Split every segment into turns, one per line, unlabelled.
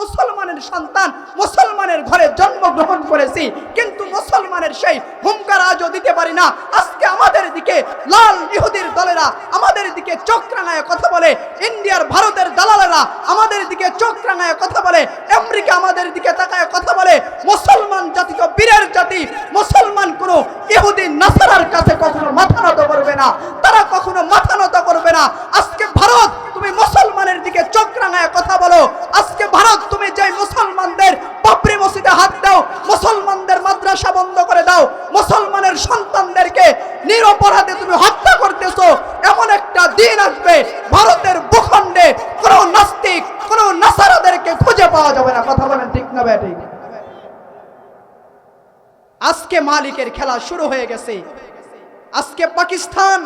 মুসলমানের সন্তান মুসলমানের ঘরে জন্মগ্রহণ করেছি, কিন্তু মুসলমানের সেই হুঙ্কার আজও দিতে পারি না। আজকে আমাদের দিকে লাল ইহুদির দলেরা আমাদের দিকে চোখ রাঙায় কথা বলে, ইন্ডিয়ার ভারতের দালালেরা আমাদের দিকে চোখ রাঙায় কথা বলে, আমেরিকা আমাদের দিকে তাকায় কথা বলে, মুসলমান জাতি তো বীরের জাতি, মুসলমান কোনো ইহুদি নাসারার কাছে কখনো মাথা নত করবে না, তারা কখনো মাথা নত করবে না। আজকে ভারত, তুমি মুসলমানের দিকে চোখ রাঙায় কথা বলো তুমি হত্যা করতেছো, এমন একটা দিন আসবে, ভারতের ভূখণ্ডে কোনো নাস্তিক, কোনো নাসারাদেরকে খুঁজে পাওয়া যাবে না। কথা বলেন ঠিক না ব্যাটি আজকে মালিকের খেলা শুরু হয়ে গেছে। আজকে পাকিস্তান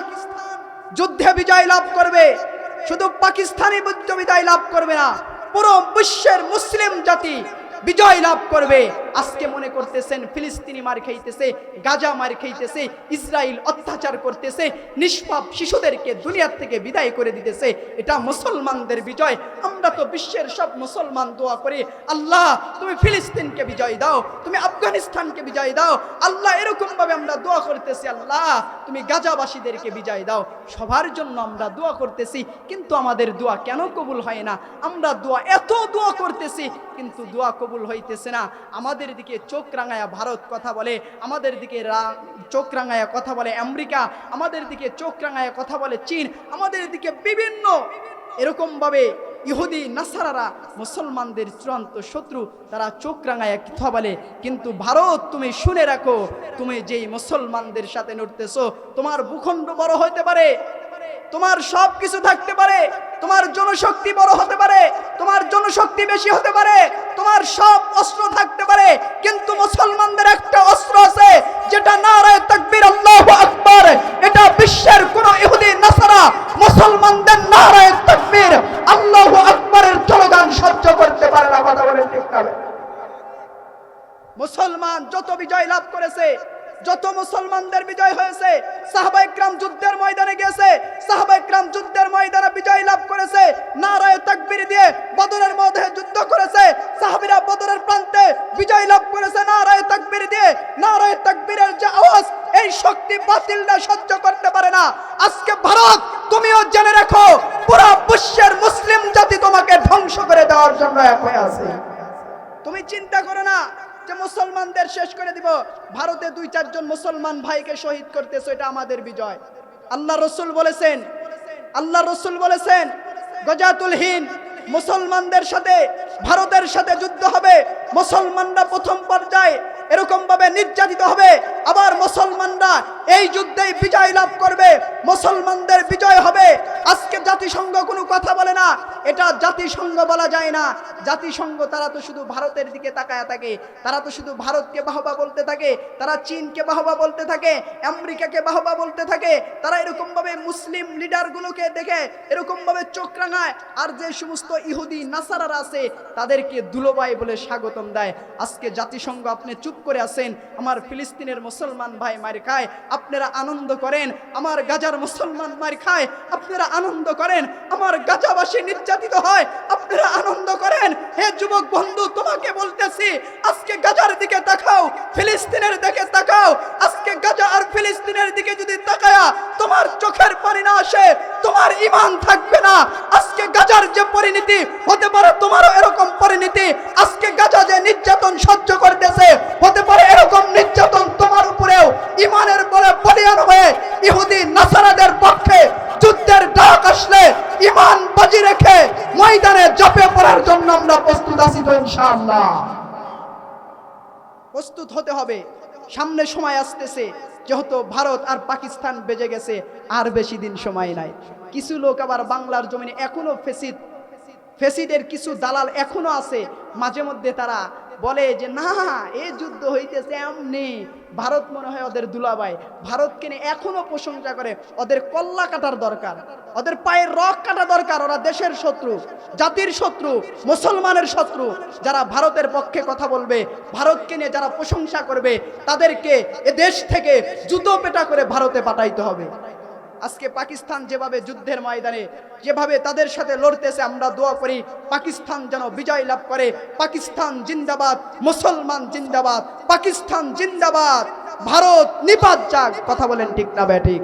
যুদ্ধে বিজয় লাভ করবে। শুধু পাকিস্তানি বিজয় লাভ করবে না, পুরো বিশ্বের মুসলিম জাতি বিজয় লাভ করবে। আজকে মনে করতেছেন ফিলিস্তিনি মার খাইতেছে, গাজা মার খাইতেছে ইসরায়েল অত্যাচার করতেছে, নিষ্পাপ শিশুদেরকে দুনিয়ার থেকে বিদায় করে দিতেছে। এটা মুসলমানদের বিজয়। আমরা তো বিশ্বের সব মুসলমান দোয়া করি, আল্লাহ, তুমি ফিলিস্তিনকে বিজয় দাও, তুমি আফগানিস্তানকে বিজয় দাও, আল্লাহ এরকম ভাবে আমরা দোয়া করতেছি, আল্লাহ, তুমি গাজাবাসীদেরকে বিজয় দাও। সবার জন্য আমরা দোয়া করতেছি, কিন্তু আমাদের দোয়া কেন কবুল হয় না? আমরা দোয়া এত দোয়া করতেছি, কিন্তু দোয়া কবুল হইতেছে না। আমাদের দিকে চোখ রাঙায়া ভারত কথা বলে, আমাদের দিকে চোখ রাঙায়া কথা বলে আমেরিকা, আমাদের দিকে চোখ রাঙায়া কথা বলে চীন, আমাদের দিকে বিভিন্ন এরকম ভাবে ইহুদি, নাসারারা, মুসলমানদের চূড়ান্ত শত্রু, তারা চোখ রাঙায় কথা বলে। কিন্তু ভারত, তুমি শুনে রাখো, তুমি যেই মুসলমানদের সাথে নড়তেছো, তোমার ভূখণ্ড বড় হতে পারে। তোমার সব কিছু থাকতে পারে, তোমার জনশক্তি বড় হতে পারে, তোমার জনশক্তি বেশি হতে পারে, তোমার সব অস্ত্র থাকতে পারে, কিন্তু মুসলমানদের একটা অস্ত্র আছে, যেটা নারায় তাকবীর, আল্লাহু আকবার। এটা বিশ্বের কোন ইহুদি, নাসারা, মুসলমানদের নারায় তাকবীর, আল্লাহু আকবরের স্লোগান সহ্য করতে পারে না, কথা বলেন ঠিক মুসলমান যত বিজয় লাভ করেছে যত মুসলমানদের বিজয় হয়েছে সাহাবাইকরাম যুদ্ধের ময়দানে গেছে সাহাবাইকরাম যুদ্ধের ময়দানে বিজয় লাভ করেছে, নারায় তাকবীর দিয়ে বদরের মধ্যে যুদ্ধ করেছে, সাহাবীরা বদরের প্রান্তে বিজয় লাভ করেছে, নারায় তাকবীর দিয়ে, নারায় তাকবীরের যে আওয়াজ, এই শক্তি বাতিলটা সহ্য করতে পারে না। আজকে ভারত, তুমিও জেনে রাখো, পুরো বিশ্বের মুসলিম জাতি তোমাকে ধ্বংস করে দেওয়ার জন্য এক হয়ে আছে। তুমি চিন্তা করো না যে মুসলমানদের শেষ করে দিব। ভারতে দুই, চারজন মুসলমান ভাইকে শহীদ করতেছে, এটা আমাদের বিজয়। আল্লাহ রসুল বলেছেন, আল্লাহ রসুল বলেছেন, গজাতুল হিন মুসলমানদের সাথে, ভারতের সাথে যুদ্ধ হবে। মুসলমানরা প্রথম পর্যায়ে এরকম ভাবে নির্যাতিত হবে। আবার মুসলমানরা এই যুদ্ধেই বিজয় লাভ করবে। মুসলমানদের বিজয় হবে। আজকে জাতিসংঘ কোনো কথা বলে না। এটা জাতিসংঘ বলা যায় না। জাতিসংঘ তারা তো শুধু ভারতের দিকে তাকায় থাকে। তারা তো শুধু ভারতকে বাহবা বলতে থাকে। তারা চীনকে বাহবা বলতে থাকে। আমেরিকাকে বাহবা বলতে থাকে। তারা এরকম ভাবে মুসলিম লিডারগুলোকে দেখে এরকম ভাবে চোখ রাঙায়। আর যে সমস্ত ইহুদি, নাসারারা আছে, তাদেরকে দুলোবাই বলে স্বাগতম দেয়। আজকে জাতিসংঘ আপনি চুপ করে আছেন। আমার ফিলিস্তিনের মুসলমান ভাই মার খায়। আপনারা আনন্দ করেন। আমার গাজার মুসলমান মার খায়। আপনারা আনন্দ করেন। আমার গাজাবাসী নির্যাতিত হয়, আপনারা আনন্দ করেন। হে যুবক বন্ধু, তোমাকে বলতেছি, আজকে গাজার দিকে তাকাও, ফিলিস্তিনের দিকে তাকাও। আজকে গাজা আর ফিলিস্তিনের দিকে যদি তাকায়া তোমার চোখের পানি না আসে, তোমার ইমান থাকবে না। আজকে গাজার যে পরিণতি, হতে পারে তোমারও এরকম পরিণতি। আজকে গাজা যে নির্যাতন সহ্য করতেছে, হতে পারে এরকম নির্যাতন তোমার উপরেও ইমানের বলে বলিয়ান হয়ে ইহুদি, নাসারাদের পক্ষে যুদ্ধের ডাক আসলে ইমান বাজি রেখে ময়দানে জপে পড়ার জন্য আমরা প্রস্তুত আছি তো ইনশাআল্লাহ। প্রস্তুত হতে হবে। সামনে সময় আসতেছে, যেহেতু ভারত আর পাকিস্তান বেজে গেছে, আর বেশি দিন সময় নাই। কিছু লোক আবার বাংলার জমিনে এখনও ফেসিদ, ফেসিদের কিছু দালাল এখনও আছে, মাঝে মধ্যে তারা বলে যে, না এই যুদ্ধ হইতেছে এমনি। ভারত মনে হয় ওদের দুলাভাই। ভারতকে নিয়ে এখনও প্রশংসা করে। ওদের কল্লা কাটার দরকার। ওদের পায়ের রক কাটা দরকার। ওরা দেশের শত্রু, জাতির শত্রু, মুসলমানের শত্রু। যারা ভারতের পক্ষে কথা বলবে, ভারতকে নিয়ে যারা প্রশংসা করবে, তাদেরকে এ দেশ থেকে জুতো পেটা করে ভারতে পাঠাইতে হবে। আজকে পাকিস্তান যেভাবে যুদ্ধের ময়দানে, যেভাবে তাদের সাথে লড়তেছে, আমরা দোয়া করি পাকিস্তান যেন বিজয় লাভ করে। পাকিস্তান জিন্দাবাদ, মুসলমান জিন্দাবাদ, পাকিস্তান জিন্দাবাদ, ভারত নিপাত যাক। কথা বলেন ঠিক না ব্যাঠিক